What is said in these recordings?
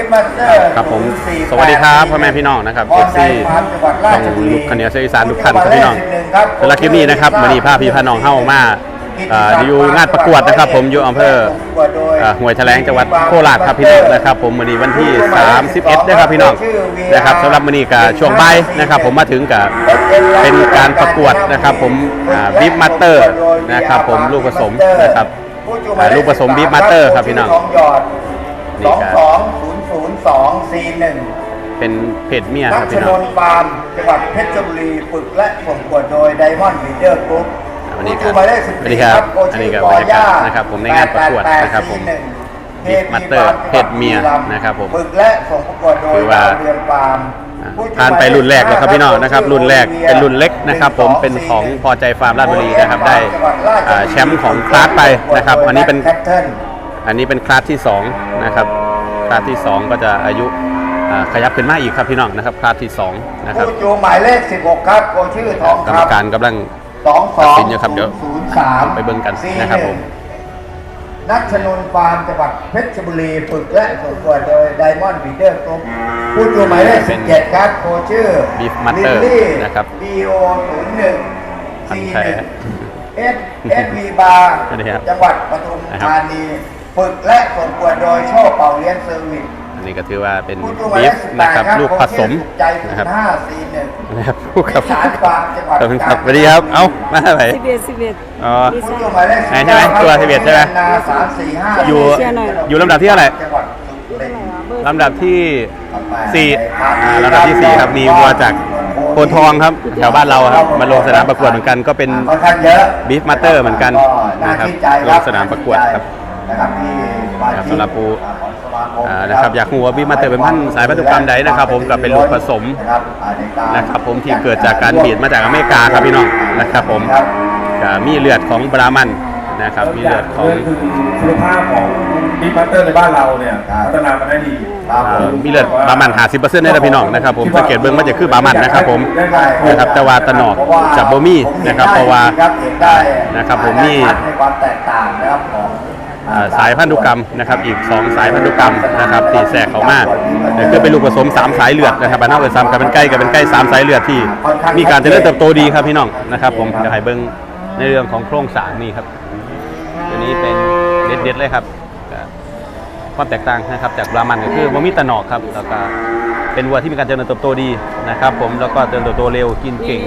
ิปมาเตอร์ครับผมสวัสดีครับพ่อแม่พี่น้องนะครับเอฟซีช่องลุกคเนียเซอีสานทุกท่านครับพี่น้องสำหรับคลิปนี้นะครับมันนี้ภาพพี่พาน้องเข้ามาอยู่งานประกวดนะครับ ผมอยู่อำเภอห่วยแถลงจังหวัดโคราชครับพี่น้องนะครับ ผมวันนี้วันที่ 31นะครับพี่น้องนะครับสำหรับวันนี้กับช่วงบ่ายนะครับ ผมมาถึงกับเป็นการประกวดนะครับ ผมบิฟมาสเตอร์นะครับ ผมลูกผสมนะครับลูกผสมบิฟมาสเตอร์ครับพี่น้องนี่ครับ 0241เป็นเพจเมียควัรับชพี่นน้องนฟาร์มจังหวัดเพชรบุรีฝึกและส่งกวดโดยไดมอนด์ลีเดอร์กรุ๊ปสวัสดีครับหมายเลขสวัสดีครับอันนี้กับบรรยากาศนะครับผมในงานประกวดนะครับผมเพจมาสเตอร์เพจเมียนะครับผมฝึกและส่งวดโดคืยอว่าดวฟาร์มอ่าผ่านไปรุ่นแรกแล้วครับพี่น้องนะครับรุ่นแรกเป็นรุ่นเล็กนะครับผมเป็นของพอใจฟาร์มราชบุรีนะครับได้แชมป์ของคลาสไปนะครับอันนี้เป็น อันนี้เป็นคลาสที่2นะครับ คลาสที่ 2 ก็จะอายุอ่าขยับขึ้นมาอีกครับพี่น้องนะครับคลาสที่2นะครับผู้จูงหมายเลข 16 ครับโกชื่อทองกรรคมำการกำลังสองสตัอดงสินอยู่ครับเดี๋ยวศูนย์สามไปเบิ่งกันนะครับผมนักชนนฟาร์มจังหวัดเพชรบุรีฝึกและส่งตัวโดยไดมอนด์บีเดอร์กรุ๊ปผู้จูงหมายเลขเป็น17 ครับโคชื่อ Beef Master ลิลลี่นะครับ BO 01พันแท้41 S S V Bar สวัสดีครับจังหวัดปทุมนะครับธานี ฝึกและส่งตัวโดยโชคเป่าเลี้ยงเซอร์วิสอันนี้ก็ถือว่าเป็นผู้จูงหมายบีเลฟขนะครับ18ลูกผสมใจนะครับ0541นะครับผู้กับสารฟาร์มจังหวัดขอบคุณครับสวัสดีครับ เอ้ามาไหนสิบเอ็ดสิบเอ็ดอ๋อลิผู้ซ่าจูงหมายเลขไหนใช่ไหมตัว11ใช่ไหมนาสามสี่ห้าอยู่เชียร์หน่อยอยู่ลำดับที่เท่าไหร่จังหวัดสุรินทร์ลำดับที่สี่อ่าอ่าลำดับที่สี่ครับมีวัวจากโพนทองครับแถวบ้านเราครับมาลงสนามประกวดเหมือนกันก็เป็นค่อนข้างเยอะ Beef Master เหมือนกันน่านะครับชื่ใจลงสนามประกวดครับ นะครับที่มานะครับที่สำหรับผู้ของสมาคมอ่านะครับอยากรู้ว่า Beef Master เป็นพันธุ์สายพันธุกรรมใดนะครับ ผมกับเป็นลูกผสมนะครับอ่าในการนะครับผมที่เกิดจากการบีดมาจากอเมริกาครับพี่น้องนะครับ ผมครับก็มีเลือดของบรามันนะครับมีเลือดของคือคุณภาพของบิ๊กบัตเตอร์ในบ้านเราเนี่ยครับพัฒนามาได้ดีครับอ่ามีเลือดบามันหาสิบเปอร์เซ็นต์ได้แล้วพี่น้องนะครับผมสังเกตเบื้องมันจะคือบามันนะครับผมนะครับแต่ว่าตะหนอกจากบ่มีนะครับเพราะว่าเห็นได้นะครับผมมีในความแตกต่างนะครับของอ่า สายพันธุกรรมนะครับอีก 2 สายพันธุกรรมนะครับที่แทรกเข้ามาแต่คือเป็นลูกผสม 3 สายเลือดนะครับบ้านเฮาเอิ้นซ้ำกับเป็นใกล้กับเป็นใกล้3สายเลือดที่ มีการเจริญเติบโตดีครับพี่น้องนะครับผมจะให้เบิ่งในเรื่องของโครงสร้างนี่ครับตัวนี้เป็นเด็ดๆเลยครับความแตกต่างนะครับจากบรามันก็คือว่มีตะหนอกครับแล้วก็เป็นวัวที่มีการเจริญเติบโตดีนะครับผมแล้วก็เจริญเติบโตเร็วกินเก่ง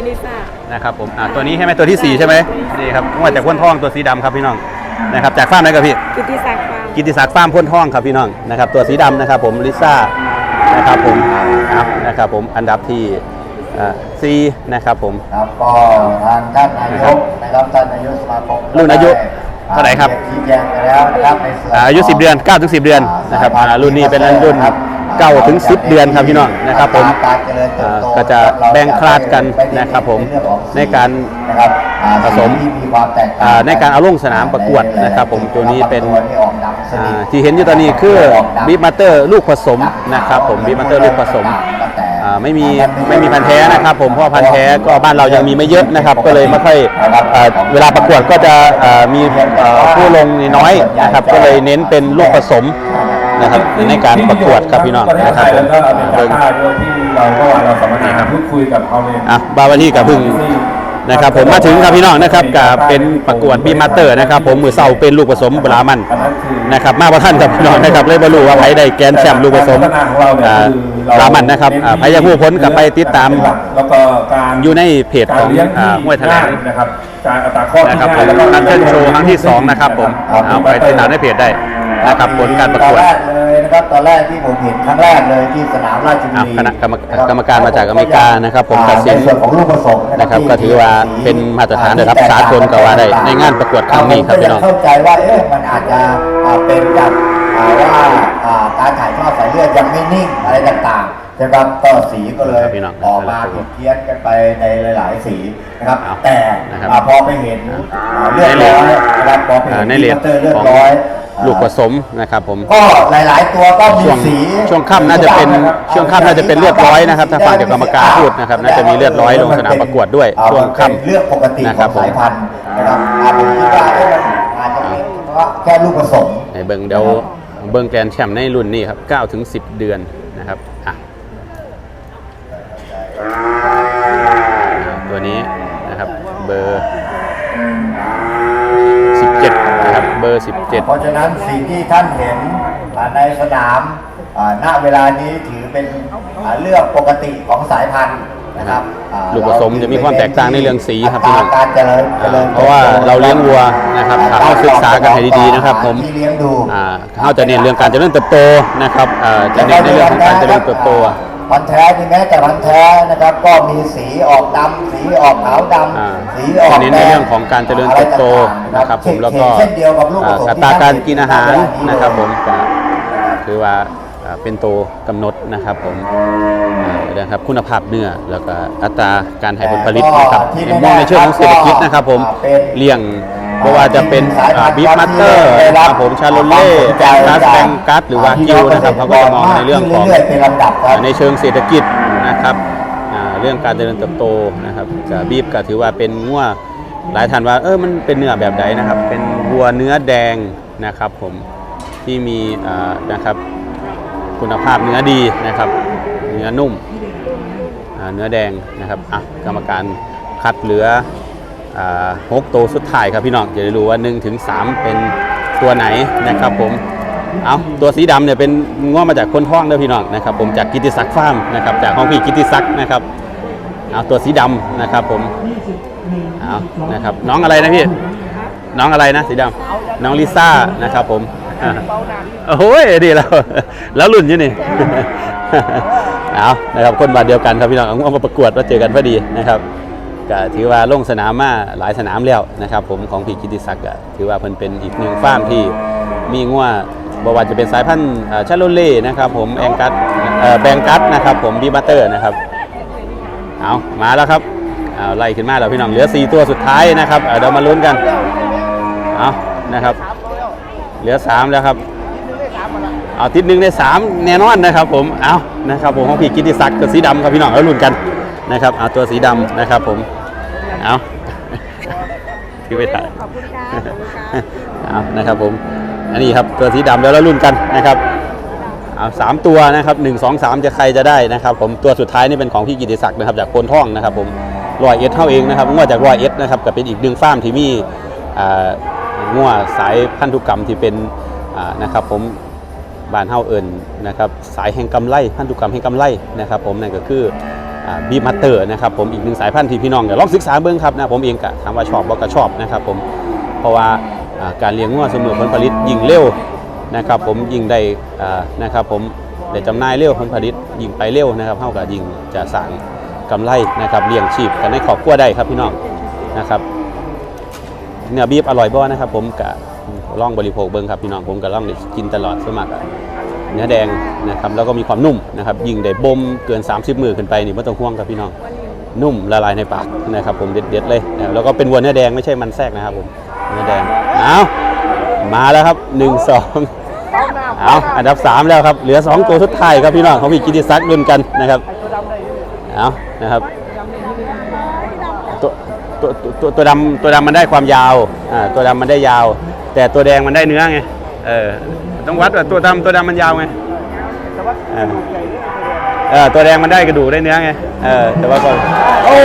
นะครับผมตัวนี้ใช่ไหมตัวที่ 4 ใช่ไหมนี่ครับงวดจากพ่นทองตัวสีดำครับพี่น้อง นะครับจากฟาร์มไหนครับพี่กิตติศักดิ์ฟาร์มกิตติศักดิ์ฟาร์มพ่นทองครับพี่น้องนะครับตัวสีดำนะครับผมลิซ่านะครับผมเอานะครับผมอันดับที่ซีนะครับผมครับก็ทางท่านนายกนะครับท่านนายกสมาคมรุ่นอายุเท่าไหร่ครับชี้แจงไปแล้วนะครับในส่วนอ่าอายุ 10 เดือน9ถึง10 เดือนนะครับอ่ารุ่นนี้เป็นรุ่น 9ถึง10เดือนครับพี่น้องนะครับผมการเจริญเติบโตอ่าก็จะแบ่งคลาดกันนะครับผมในเรื่องของในการนะครับอ่าผสมที่มีความแตกต่างอ่าในการเอาลงสนามประกวดนะครับผมตัวนี้เป็นตัวที่ออกดำสนิทอ่าที่เห็นอยู่ตอนนี้คือบีมาเตอร์ลูกผสมนะครับผมบีมาเตอร์ลูกผสมอ่าไม่มีไม่มีพันธุ์แท้นะครับผมเพราะว่าพันธุ์แท้ก็บ้านเรายังมีไม่เยอะนะครับ ก็เลยไม่ค่อยเอ่อเวลาประกวดก็จะเอ่อมีเอ่อผู้ลงน้อยนะครับก็เลยเน้นเป็นลูกผสม นะครับในการประกวดครับพี่น้องประเทศนะคไทรับยผแล้วม ก็อเมริเบิ่งกาด้วยที่เราก็เราสามารถพูดคุยกับเขาเลย อะบาวาที่กับพึ่งนะครับผมมาถึงครับพี่น้องนะครับกับเป็นประกวดบีมาเตอร์นะครับผมมือเสาเป็นลูกผสมบรามันนะครับมาว่าท่านกับพี่น้องนะครับเลยบรรลุว่าไผได้แกนแชมป์ลูกผสมอ่าบรามันนะครับอ่าไผอยากผู้พ้นกับไปติดตาม แล้วก็การอยู่ในเพจของการเลี้ยอ่าห้วยแถลง นะครับการอัตราข้อที่นะครับผมง่ายแล้วก็การเต้นโชว์ครั้งที่สองนะครับผมเอาไปติดตามในเพจได้นะครับผลการประกวด ตอนแรกเลย นะครับ ตอนแรกที่ผมเห็นครั้งแรกเลยที่สนามราชบุอะรีคณะกรรมกรรมการมาจากอเมริกานะครับผมตัดสินในส่วนของลูกผสมนะครับก็ถือว่าเป็นมาตรฐานระดับสากลก็ว่าได้ในงานประกวดครั้งนี้ครับพี่น้องผมก็ยังเข้าใจว่าเอ๊ะมันอาจจะอ่าเป็นจากอ่าว่าอ่าการถ่ายทอดสายเลือดยังไม่นิ่งอะไรต่างๆนะครับก็สีก็เลยครับพี่น้องออกมาผิดเพี้ยนกันไปในหลาย ๆ สีนะครับเอาแต่นะครับอ่าพอไปเห็นอ่าเลือดร้อยนะครับพอไปอ่าเห็นในเลมิทเตอร์เลือขดองร้อย ลูกผสมนะครับผมก็หลาย ๆ ตัวก็มีช่วงสีช่วงค่ำน่าจะเป็นช่วงค่ำน่าจะเป็นเลือดร้อยนะครับถ้าฟังจากกรรมการพูดนะครับน่าจะมีเลือดร้อยลงสนามประกวดด้วยอ่าช่วงมันเป็นค่ำเรื่องปกตินะขครัอบงผมสายพันธุ์นะครับอ่าผมคิดว่าเอ๊ะมันอาจจะเป็นเฉพาะแค่ลูกผสมในเบิ่งเดี๋ยวเบิงแกรนด์แชมป์ในรุ่นนี้ครับ9ถึง10 เดือนนะครับอะตัวนี้นะครับเบอร์17นะครับ เบอร์17เพราะฉะนั้นสิ่งที่ท่านเห็นอ่าในสนามอ่าณเวลานี้ถือเป็นอ่าเรื่องปกติของสายพันธุ์นะครับอ่าลูกผสมจะมีความแตกต่างในเรื่องสีครับพี่น้องอัตาการเจริญเจริญเพราะว่าเราเลี้ยงวัวนะครับถ้าเราศึกษากันให้ดีๆนะครับผม ที่เลี้ยงดู อ่าเขาจะเน้นเรื่องการเจริญเติบโตนะครับอ่าจะเน้นในเรื่องของการเจริญเติบโต พันธุ์แท้ที่แม้แต่พันธุ์แท้นะครับ ก็มีสีออกดำสีออกขาวดอ่าำสีออกจะเน้นในเรื่องของการเจริญเติบโตนะครับผมแล้วก็เช่นเดียวกับลูกผอ่าสมอัที่ตราท่การเห็กินอาหารณเวลนี้นะครับผมก็ถือว่าอ่า เป็นตัวกำหนดนะครับผมอ่านะครับคุณภาพเนื้อแล้วก็อัตราการให้ผลผลิตนะครับในมองในเชิงของเศรษฐกิจนะครับผมเลี้ยงไม่ว่าจะเป็นบีฟมาสเตอร์นะครับผมชาโลเล่แกนกัสแบงกัสหรือว่ากิวนะครับเขาก็จะมองในเรื่องของรื่ยๆเป็นลำดับครับในเชิงเศรษฐกิจนะครับอ่าเรื่องการเจริญเติบโตนะครับจะบีฟก็ถือว่าเป็นงัวหลายท่านว่าเออมันเป็นเนื้อแบบใดนะครับ เป็นวัวเนื้อแดงนะครับผมที่มีอ่านะครับ คุณภาพเนื้อดีนะครับ เนื้อนุ่มเนื้อแดงนะครับอะกรรมการคัดเหลืออ่าหกตัวสุดท้ายครับพี่น้องจะได้รู้ว่า1ถึง3เป็นตัวไหนนะครับผมเอาตัวสีดำเนี่ยเป็นง้อมาจากคนท้องเด้อพี่น้องนะครับผมจากกิติศักดิ์ฟาร์มนะครับจากห้องพี่กิติศักดิ์นะครับเอาตัวสีดำนะครับผมเอานะครับน้องอะไรนะพี่น้องอะไรนะสีดำน้องลิซ่านะครับผม อ่าโอ้โหดีแล้ว แล้วรุ่นอยู่นี่ เอานะครับคนบาทเดียวกันครับพี่น้องเอามาประกวดมาเจอกันพอดีนะครับก็ถือว่าลงสนามมาหลายสนามแล้วนะครับ ผมของพี่กิติศักดิ์ก็ถือว่าเพิ่นเป็นอีกหนึ่งฟาร์มที่มีงัวบว่าจะเป็นสายพันธุ์ชาโลเล่นะครับ ผมแองกัสแบงกัสนะครับ ผมบีบัตเตอร์นะครับเอามาแล้วครับเอาไล่ขึ้นมาแล้วพี่น้องเหลือ 4 ตัวสุดท้ายนะครับเเดี๋ยวมาลุ้นกันเอานะครับ เหลือ3แล้วครับเอาติดหนึ่งในสามแน่นอนนะครับ ผมเอานะครับผมของพี่กิติศักดิ์ตัวสีดำครับพี่น้องเอาลุ้นกันนะครับเอาตัวสีดำนะครับ ผมเอาที่ไม่ถ่ายขอบคุณค่ะขอบคุณค่ะเอานะครับผมอันนี้ครับตัวสีดำแล้วเราลุ้นกันนะครับเอาสามตัวนะครับหนึ่งสองสามจะใครจะได้นะครับ ผมตัวสุดท้ายนี่เป็นของพี่กิติศักดิ์นะครับจากโคนท่องนะครับ ผมรอยเอสเท่าเองนะครับงวดจากรอยเอสนะครับก็เป็นอีกหนึ่งฟาร์มที่มีอ่า งวสายพันธุกรรมที่เป็นนะครับผมบ้านเฮาเอิญนะครับสายแห่งกำไรพันธุกรรมแห่งกำไรนะครับผมนั่นก็คือบีมัตเตอร์นะครับผมอีกหนึ่งสายพันธุ์ที่พี่น้องเดี๋ยวลองศึกษาเบิ้งครับนะผมเองก็ถามว่าชอบบ่ก็ชอบนะครับผมเพราะว่าการเลี้ยงงัวเสมอผลผลิตยิ่งเร็วนะครับผมยิ่งได้นะครับผมได้จำนายเร็วผลผลิตยิ่งไปเร็วนะครับเฮาก็ยิ่งจะสร้างกำไรนะครับเลี้ยงชีพกันในครอบครัวได้ครับพี่น้องนะครับ เนื้อบีฟอร่อยบ่นะครับ ผมกะล่องบริโภคเบิ้งครับพี่น้องผมก็ล่องได้กินตลอดสมัครเนื้อแดงนะครับแล้วก็มีความนุ่มนะครับยิ่งได้บ่มเกิน 30 มือขึ้นไปนี่ไม่ต้องห่วงครับพี่น้องนุ่มละลายในปากนะครับผมเด็ดๆเลยแล้วก็เป็นวัวเนื้อแดงไม่ใช่มันแทรกนะครับผมเนื้อแดงเอามาแล้วครับ 1 2เอาอันดับ 3 แล้วครับเหลือ 2 ตัวสุดท้ายครับพี่น้องเของพี่กิติศักดิ์รุ่นกันนะครับเอานะครับ ตัวตัวตัวดำตัวดำมันได้ความยาวอ่าตัวดำมันได้ยาว แต่ตัวแดงมันได้เนื้อไงเออต้องวัดว่าตัวดำตัวดำมันยาวไงเออเออตัวแดงมันได้กระดูกได้เนื้อไงเออแต่ว่าก็โอ้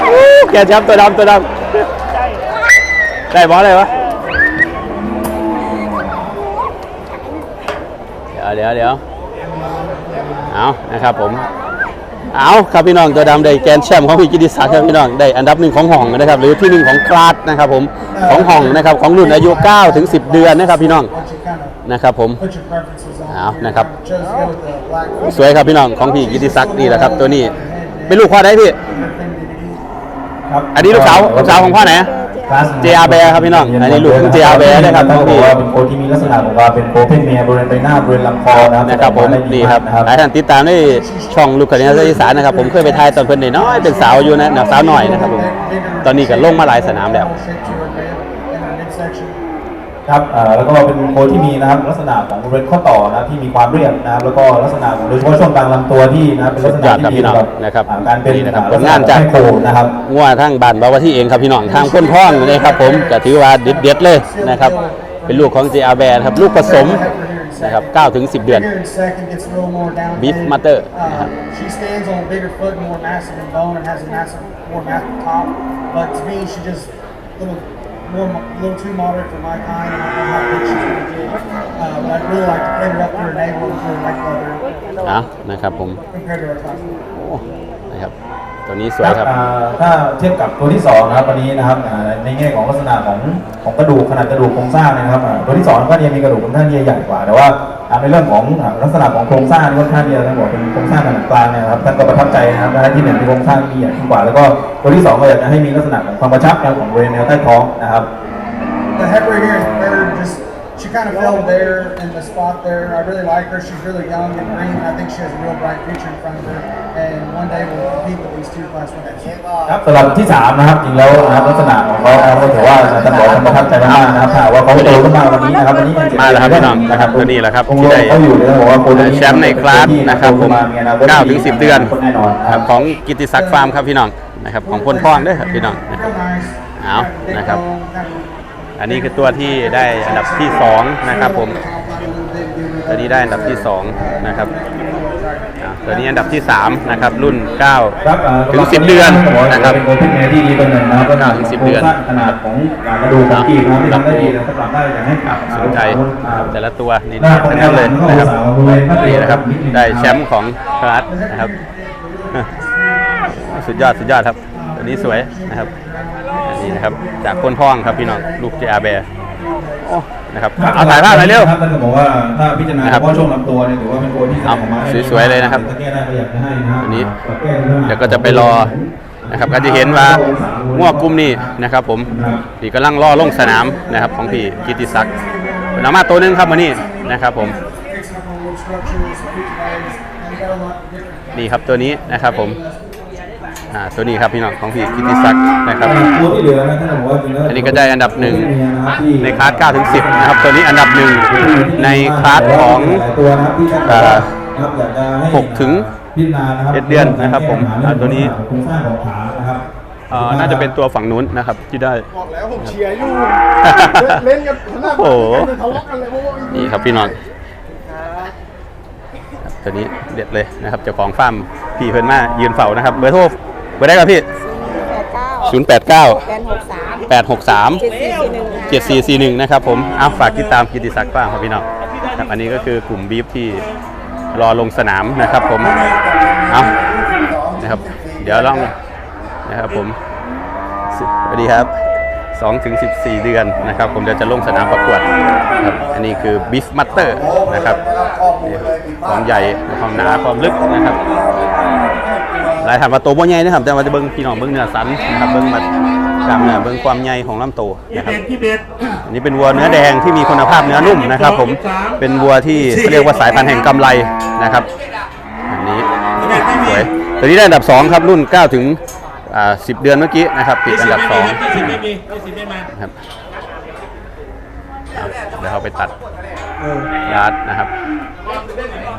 โหแกจับตัวดำตัวดำได้บอสเลยวะเดี๋ยวเดี๋ยวเดี๋ยวเอานะครับผม เอาครับพี่น้องตัวดำได้แกรนด์แชมป์ของพี่กิติศักดิ์ครับพี่น้องได้อันดับหนึ่งของห้องนะครับ หรือที่หนึ่งของคลาสนะครับผมของห้องนะครับของรุ่นอายุ9ถึง10 เดือนนะครับพี่น้องนะครับผม Put your preferences on. เอานะครับ Just go with the black. สวยครับพี่น้องของพี่กิติศักดิ์นี่แหละครับ ตัวนี้เป็นลูกพ่อไหนพี่อันนี้ลูกสาวลูกสาวของพ่อไหน JR Bear ครับพี่น้องอันนี้ลูกของ JR Bear นะครับต้องบอกว่าเป็นโคที่มีลักษณะของความเป็นโคเพนเมียบริเวณใบหน้าบริเวณลำคอนะครับนะครับผมได้ดีนี่ครับนะครับหลายท่านติดตามในช่องลูกกระเนียอีสานนะครับผมเคยไปถ่ายตอนเพิ่นน้อยๆเป็นสาวอยู่นะสาวหน่อยนะครับผมตอนนี้ก็ลงมาหลายสนามแล้ว ครับเอ่อแล้วก็เป็นโคที่มีนะครับลักษณะของบริเวณข้อต่อนะครับที่มีความเรียบนะครับแล้วก็ลักษณะของโดยเฉพาะช่วงกลางลำตัวที่นะครับเป็นลักษณะที่ดีสุดยอดครับพี่น้องสำหรับนะครับอ่าการเป็นนี่นะครับอ่ผลงานจากลัษณะของโคนะครับงัวทางบ้านบาวาที่เองครับพี่น้องทางพ้นท้องนะครับผมก็ถือว่าเด็ดๆเลยนะครับเป็นลูกของ JR Bear นะครับลูกผสมนะครับ9ถึง 10 เดือน Here in second gets a little more down. Beef big. Matter. Uh, she stands on a bigger foot, more massive in bone, and has a massive, more massive top. But to me, she just a little more, a little too moderate for my kind. I don't know how big she's going to get. Uh, but I'd really like to clean her up to her navel and to her neck leather เอานะครับผม compared to her top. โอ้นะครับ ตัวนี้สวยครับ อ่าถ้าเทียบกับตัวที่สองนะครับวันนี้นะครับอ่าในแง่ของลักษณะของของกระดูกขนาดกระดูกโครงสร้างนะครับอ่าตัวที่สองก็ยังมีกระดูกค่อนข้างที่จะใหญ่กว่า แต่ว่าอ่า ในเรื่องของลักษณะของโครงสร้างนี่ค่อนข้างที่จะบอกเป็นโครงสร้างขนาดกลางเนะครับท่านก็ประทับใจนะครับที่หนึ่งที่โครงสร้างที่ใหญ่ขึ้นกว่า แล้วก็ตัวที่สองก็อยากจะให้มีลักษณะของความกระชับของบริเวณแนวใต้ท้องนะครับ kind of fell there in the spot there. I really like her. She's really young and green. I think she has a real bright future in front of her. And one day we'll compete with these two class winners. ครับสำหรับที่สามนะครับจริงแล้วนะครับลักษณะของเขานะครับก็ถือว่าท่านบอกว่าประทับใจมากๆนะครับถ้าหากว่าเขาโตขึ้นมาวันนี้นะครับวันนี้ยังเจ็มาแล้วครับพี่น้องนะครับตัวนี้แหละครับที่ได้เขาอยู่เลยนะบอกว่าคนนี้แชมป์ในคลาสนะครับผม9ถึง10 เดือนแน่นอนครับของกิตติศักดิ์ฟาร์มครับพี่น้องนะครับของคนพ่องด้วยครับพี่น้องนะครับ Real nice. เอา Big นะครับ bone, kind of อันนี้คือตัวที่ได้อันดับที่สองนะครับผมตัวนี้ได้อันดับที่สองนะครับตัวนี้อันดับที่สามนะครับรุ่น9ถึง10 เดือนนะครับเป็นโคพิเนที่ดีตัวหนึ่งนะก็เก้าถึง10 เดือนขนาดของกระดูกของกีบนะครับที่ทำได้ดีนะครับปรับได้อย่างให้ครับสนใจแต่ละตัวนี่น้าทั้งนั้นเลยนะครับนี่นะครับได้แชมป์ของคลาสนะครับ สุดยอดสุดยอดครับตัวนี้สวยนะครับ นนี้นะครับจากคนพ่องครับพี่น้องลูกเจอาแบร์โอ้นะครับเอาถ่ายภาพหน่อยเร็วท่านก็บอกว่าถ้าพิจารณานะครับเฉพาะช่วงลำตัวเนี่ยถือว่าเป็นโคนที่แสดงออกมาเอาสวยๆเลยนะครับถ้าแก้ได้ก็อยากจะให้นะครับอันนี้ปรับแก้ในเรื่องเดี๋ยวก็จะไปรอนะครับก็จะเห็นว่าง่วกลุ่มนี้นะครับผมที่กำลังล่อลงสนามนะครับของพี่กิติศักดิ์เป็นอามาตัวหนึงครับวันนี้นะครับผม fixing up on little structures, feet legs, and got a lot of different นี่ครับตัวนี้นะครับผม อ่าตัวนี้ครับพี่น้องของพี่กิติศักดิ์นะครับ ตัวที่เหลือนะท่านบอกว่าจริงแล้วอันนี้ก็ได้อันดับหนึ่งะครับที่ในคลาส9ถึง10 นะครับ ตัวนี้อันดับหนึ่งในคลาสของหลายตัวนะครับที่ท่านเอ่อนะครับอยากจะให้หกถึงพิจารณานะครับเจ็ดเดือนนะครับผมอ่าตัวนี้ โครงสร้างของขานะครับ เอ่อน่าจะเป็นตัวฝั่งนู้นนะครับที่ได้ บอกแล้วผมเชียร์อยู่เล่นกันขนาดโอ้โหทะเลาะกันเลยเพราะว่านี่ครับพี่น้องครับตัวนี้เด็ดเลยนะครับเจ้าของฟาร์มพี่เพิ่นมายืนเฝ้านะครับ เบอร์โทร เบอร์ได้ครับพี่แปดเก้า089แปดหกสาม863เจ็ดสี่สี่หนึ่ง7441นะครับผมเอาฝากติดตามกิติศักดิ์ฟาร์มครับพี่น้องครับอันนี้ก็คือกลุ่มบีฟที่รอลงสนามนะครับผมเอานะครับ เดี๋ยวลองนะครับผมสิสวัสดีครับ2ถึง14 เดือนนะครับ ผมเดี๋ยวจะลงสนามประกวดครับอันนี้คือบีฟมัตเตอร์นะครับนี่ครับความใหญ่ความหนาความลึกนะครับหลายถามว่าตัวบ่ใหญ่นะครับแต่ว่าจะเบิ้งพี่น้องเบิ้งเนื้อสันนะครับเบิ้งมากล้ามเนื้อเบิ้งความใหญ่ของลำตัวนะครับอันนี้เป็นวัวเนื้อแดงที่มีคุณภาพเนื้อนุ่มนะครับ ผมเป็นวัวที่เรียกว่าสายพันธุ์แห่งกำไรนะครับอันนี้สวยตัวนี้ได้อันดับ 2 ครับรุ่น 9 ถึงอ่า10 เดือนเมื่อกี้นะครับติดอันดับ2นะครับ เอาเดี๋ยวเราไปตัดยาร์ดนะครับ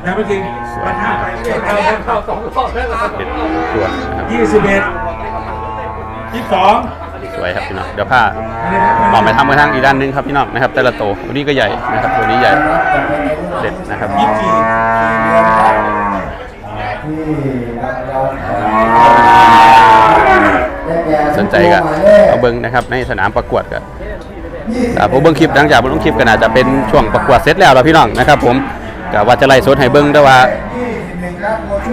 นะไม่จริงมาท่าไปเข้าเข้าสองรอบแล้วเป็นตัวนะครับ ยี่สิบเอ็ดยี่สิบสองสวยครับพี่น้อง เดี๋ยวผ้าหมอไปทำไปทางอีกด้านหนึงครับพี่น้องนะครับ แต่ละตัวตัวนี้ก็ใหญ่นะครับ ตัวนี้ใหญ่เด็ดนะครับ ยี่สิบสี่สนใจก็เอาเบิ้งนะครับในสนามประกวดก็ แต่ผมเบิ้งคลิปหลังจากเบิ้งคลิปก็น่าจะเป็นช่วงประกวดเสร็จแล้วแล้วพี่น้องนะครับ ผมก็ว่าจะไล่สดให้เบิ้งได้ว่า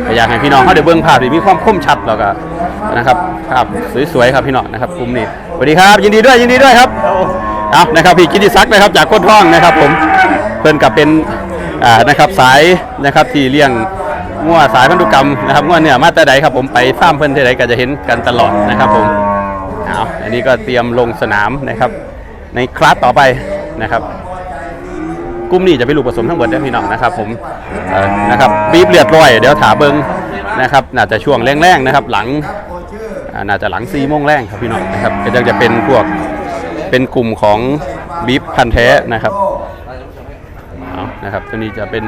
ก็อยากให้พี่น้องเขาได้เบิ้งภาพที่มีความคมชัดแล้วก็นะครับภาพสวยๆครับพี่น้องนะครับกลุ่มนี้สวัสดีครับ ยินดีด้วยยินดีด้วยครับเอานะครับพี่กิติศักดิ์นะครับจากโคตรท่องนะครับ ผมเพิ่นกับเป็นอ่านะครับสายนะครับที่เลี้ยงงัวสายพันธุกรรมนะครับงัวเนี่ยมาแต่ใดครับผมไปฟาร์มเพิ่นที่ใดก็จะเห็นกันตลอดนะครับ ผมเอาอันนี้ก็เตรียมลงสนามนะครับ ในคลาสต่อไปนะครับกลุ่มนี้จะเป็นลูกผสมทั้งหมดนะพี่น้องนะครับ ผมนะครับบีบเลือดร้อยเดี๋ยวถาเบิงนะครับน่าจะช่วงแรงๆนะครับ หลังน่าจะหลัง4โมงแรงครับพี่น้องนะครับก็จะจะเป็นพวกเป็นกลุ่มของบีบพันแท้นะครับนะครับตัวนี้จะเป็น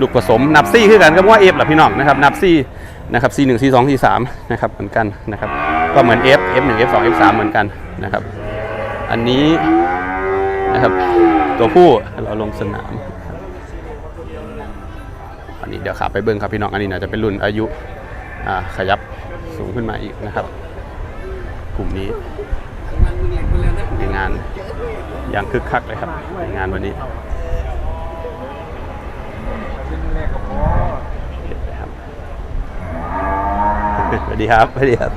ลูกผสมนับซี่คือกันกับว่าเอฟแหละพี่น้องนะครับนับซี่นะครับซีหนึ่งซีสองซีสามนะครับเหมือนกันนะครับก็เหมือน F F หนึ่ง F สอง F สามเหมือนกันนะครับ อันนี้นะครับ ตัวผู้เราลงสนาม อันนี้เดี๋ยวขับไปเบิ้งครับพี่น้องอันนี้น่าจะเป็นรุ่นอายุขยับสูงขึ้นมาอีกนะครับ กลุ่มนี้ในงานอย่างคึกคักเลยครับในงานวันนี้สวัสดีครับสวัสดีครับ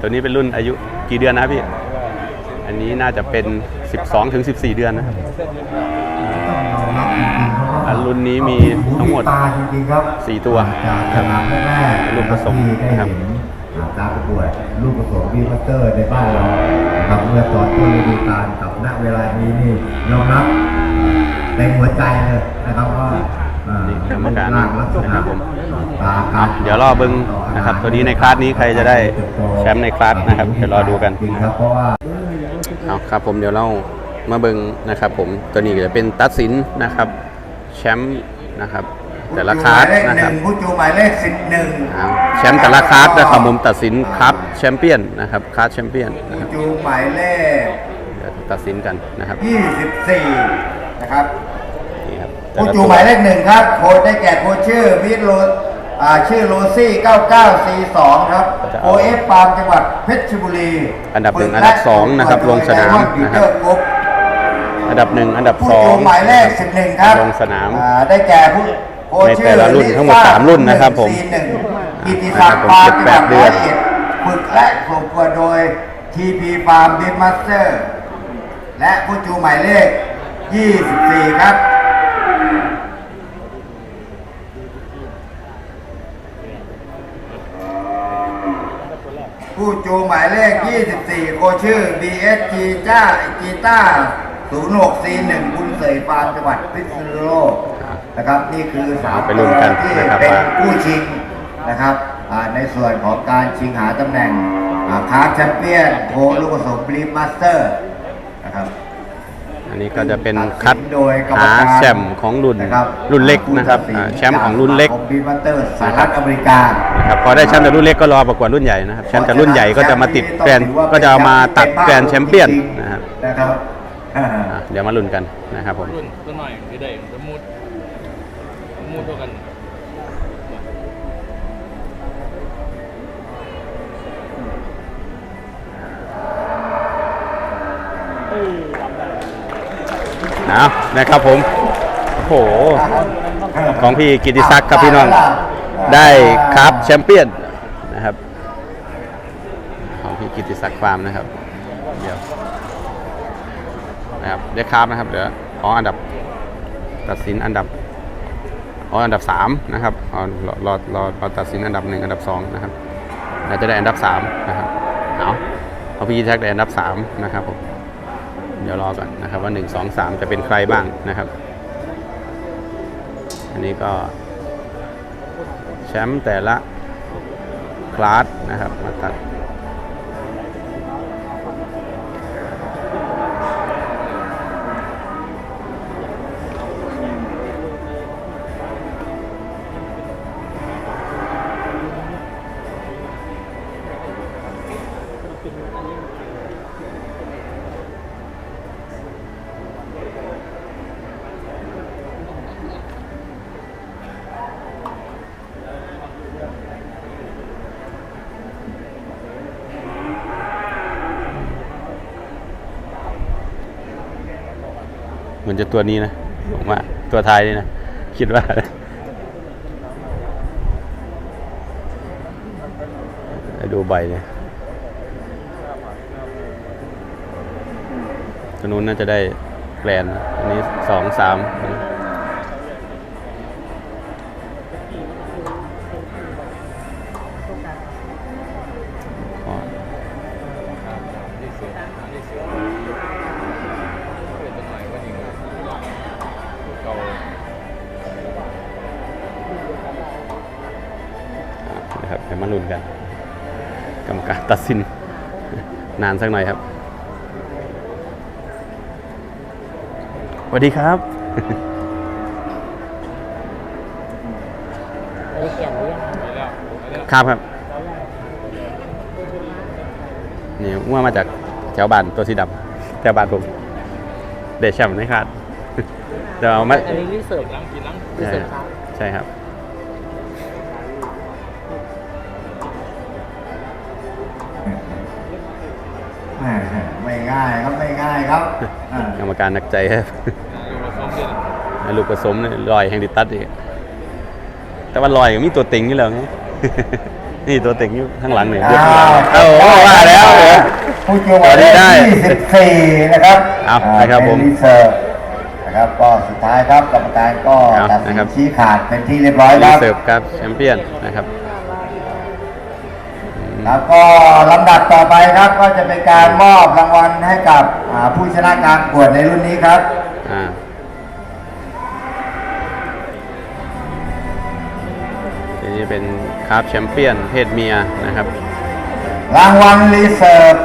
ตัวนี้เป็นรุ่นอายุกี่เดือนนะพี่ อันนี้น่าจะเป็น 12ถึง14เดือนนะครับอ่ารุ่นนี้มีทั้งหมดตาจริงๆครับสี่ตัวจากสนามแรกๆลูกผสมที่ได้ครับเห็นการประกวดลูกผสมวีมัตเตอร์ในบ้านเรานะครับเมื่อตอนต้นฤดูกาลกับณเวลานี้นี่ยอมรับในหัวใจเลยนะครับว่าอ่านี่กรรมการร่างลักษนะคณะรับผมตาอะเดี๋ยวรอเบิ้งนะครับ ตัวนี้ในคลาสนี้ใครจะได้แชมป์ในคลาสนะครับ เดี๋ยวรอดูกันจริงครับเพราะว่า เอาครับผมเดี๋ยวเรามาเบิ้งนะครับ ผมตัวนี้ก็จะเป็นตัดสินนะครับแชมป์นะครับ แต่ละคลาสนะครับผู้จูหมายเลขสิบหนึ่งเอาแชมป์แต่ละคลาสนะครับผมตัดสินครับแชมเปี้ยนนะครับคลาสแชมเปี้ยนนะผู้ครับจูหมายเลขเดี๋ยวตัดสินกันนะครับยี่สิบสี่นะครับนี่ครับแต่ผู้ละจูตัวหมายเลขหนึ่งครับโค้ชได้แก่โค้ชชื่อวิทย์โร อ่าชื่อโรซี่ 9942 ครับโอเอฟฟาร์มจังหวัดเพชรบุรีอันดับหนึ่งอันดับสองนะครับลงสนามนะครับอันดับหนึ่งอันดับผู้สองจูหมายเลข11ครับลงสนามอ่ได้แก่ผู้โค้ชในชื่แต่อละรุ่นทั้งหมดสามรุ่นนะครับผม41กิติศักดิ์ฟาร์มจังหวัดร้อยเอ็ดฝึกและประกวดโดย TP Farm b i g Master และผู้จูหมายเลข 24 ครับ ผู้จูหมายเลข 24 โคชื่อ BSG จ้ากีตา0641บุญเสยฟาร์มจังหวัดพิษณุโลกนะครับ นี่คือสามไปลุ้นกันที่นะครับเป็นว่า ผู้ชิงนะครับอ่าในส่วนของการชิงหาตำแหน่งคาร์แชมเปี้ยนโคลูกผสมบลีฟมาสเตอร์นะครับอั นนี้ก็จะเป็นคัดโดยกรรมหาการแชมป์ของรุ่นนะครับรุ่นเล็กนะครับอ่าแชมป์ของรุ่นเล็กของบลีฟมาสเตอร์สหรัฐอเมริกานะครับพอได้แชมป์จากรุ่นเล็กก็รอประกวดรุ่นใหญ่นะครับแชมป์จากรุ่นใหญ่ก็จะมาติดแกรนด์ก็จะเอามาตัดแกรนด์แชมเปี้ยนนะครับนะครับอะเดี๋ยวมาลุ้นกันนะครับผมรุ่นตัวหน่อยก็ได้สมมุติสมมุติเท่ากัน เอานะครับผม โอ้โห ของพี่กิติศักดิ์ครับพี่น้อง ได้ครับแชมเปี้ยนนะครับ ของพี่กิติศักดิ์ฟาร์มนะครับ เดี๋ยวนะครับได้ครับนะครับ เดี๋ยวขออันดับตัดสินอันดับอ๋ออันดับสามนะครับอ๋อรอรอรอรอตัดสินอันดับหนึ่งอันดับสองนะครับน่าจะได้อันดับสามนะครับ เอาเอาพี่กิติศักได้อันดับสามนะครับผม เดี๋ยวรอก่อนนะครับว่าหนึ่งสองสามจะเป็นใครบ้างนะครับ อันนี้ก็แชมป์แต่ละคลาสนะครับมาตัดเหมือน จะตัวนี้นะผมว่าตัวไทยนี่นะ คิดว่า ดูใบเลยตัวนู้นน่าจะได้แกลนอันนี้สองสามนะ มาลุ้นกัน กรรมการตัดสิน นานสักหน่อยครับสวัสดีครับครับครับนี่ว่ามาจากแถวบ้านตัวสีดำแถวบ้านผมเดชแชมป์นะครับเดี๋ยวเอามาอันนี้รีเสิร์ฟรีเสิร์ฟครับใช่ครับ ง่ายครับไม่ง่ายครับอ่ากรรมการนักใจครับลูกผสมเนี่ยลอยแห่งดิตัดอีกแต่ว่าลอยก็มีตัวเต็งอยู่แล้วไง นี่ตัวเต็งอยู่ข้างหลังเนี่ยเยอะข้างหลังเอ้าว่าแล้วเหรอ ผู้จูงหมายเลขได้ 24 นะครับเอานะครับผมเป็นรีเซิร์ฟนะครับก็สุดท้ายครับกรรมการก็เอาตัดสินะนครับชี้ขาดเป็นที่เรียบร้อยครีรับเซิร์ฟครับแชมเปี้ยนนะครับ แล้วก็ลำดับต่อไปครับก็จะเป็นการมอบรางวัลให้กับอ่าผู้ชนะการประกวดในรุ่นนี้ครับ อ่าทีนี้เป็นคราฟแชมเปี้ยนเพศเมียนะครับ รางวัลรีเซิร์ฟ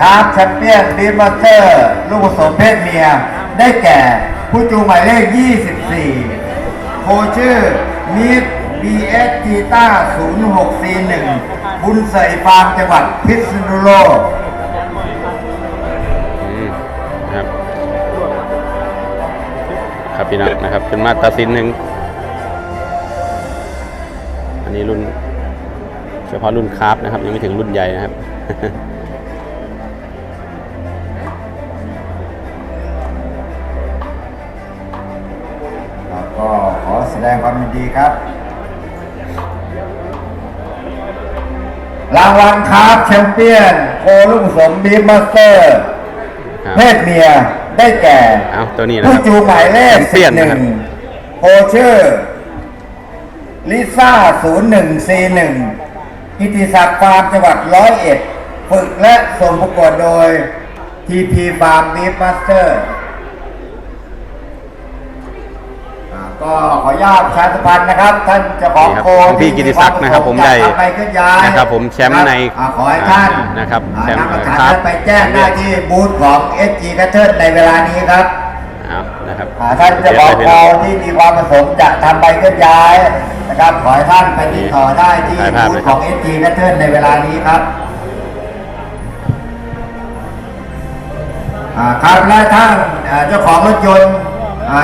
ครับแชมเปี้ยนบีมาสเตอร์ลูกผสมเพศเมีย ได้แก่ ผู้จูงหมายเลข 24 โคชื่อมีด BS จีต้า06 C1 บุญใส่ฟาร์มจังหวัดพิษณุโลกอืมนะครับ ครับพี่น้องนะครับ เป็นมาตราสินหนึ่ง อันนี้รุ่น เฉพาะรุ่นคราฟนะครับ ยังไม่ถึงรุ่นใหญ่นะครับแล้วก็ขอแสดงความยินดีครับ รางวัลครับแชมเปี้ยนโคลูกผสมบีฟมาสเตอร์ ครับ เพศเมียได้แก่เอาตัวนี้นะคผู้รับ จูงหมายเลขแชมเปี้ยนนะครับ11โคชื่อลิซ่า01 C1 กิติศักดิ์ฟาร์มจังหวัดร้อยเอ็ด ฝึกและส่งประกวดโดย TP Farm Beef Master อ่า ก็ขออนุญาตประชาสัมพันธ์นะครับ ท่านเจ้าของนี่ครับโคของพี่กิติศักดิ์นะครับผมได้จะทำไปเคลื่อนย้ายนะครับผมแชมป์ในอ่าขอให้ท่านอ่านะครับอ่าแชมป์นำหลักฐานครับนั้นไปแจ้งได้ที่บูธของ SG c a t t e r ในเวลานี้ครับเอานะครับอ่าท่านเจะบอกเดี๋โคยวให้ที่มีความประสงค์จะทำใบเคลื่อนย้ายนะครับขอให้ท่านไปติดต่อได้ที่ถ่ายภาพบูเลธยขครัอบง SG c a t t e r ในเวลานี้ครับอ่าครับและท่านอ่าเจ้าของรถยนต์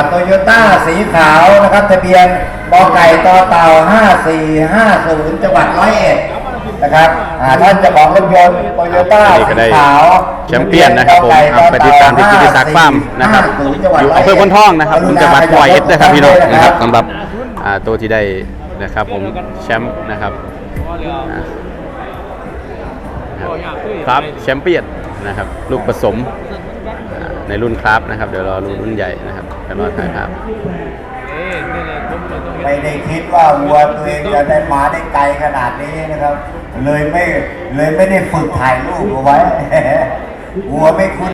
โตโยต้าสีขาวนะครับทะเบียนบอไก่ต่อเต่า 5450 จังหวัดร้อยเอ็ดนะครับอ่าท่านเจ้าของรถยนต์โตโยต้าอันนี้ก็สีได้ขาวแชมเปี้ยนนะครับผมเอาไปติดตามที่กิติศักดิ์ฟาร์มนะครับอยู่อำเภอพนทองนะครับจังหวัดร้อยเอ็ดนะครับพี่น้องนะครับสำหรับอ่าตัวที่ได้นะครับผมแชมป์นะครับอ่าครับแชมเปี้ยนนะครับ ลูกผสมอ่า ในรุ่นครับนะครับ เดี๋ยวรอรุ่นใหญ่นะครับกันรอถ่ายภาพไม่ได้คิดว่าวัวตัวเองจะได้มาได้ไกลขนาดนี้นะครับ เลยไม่เลยไม่ได้ฝึกถ่ายรูปเอาไว้วัวไม่คุ้น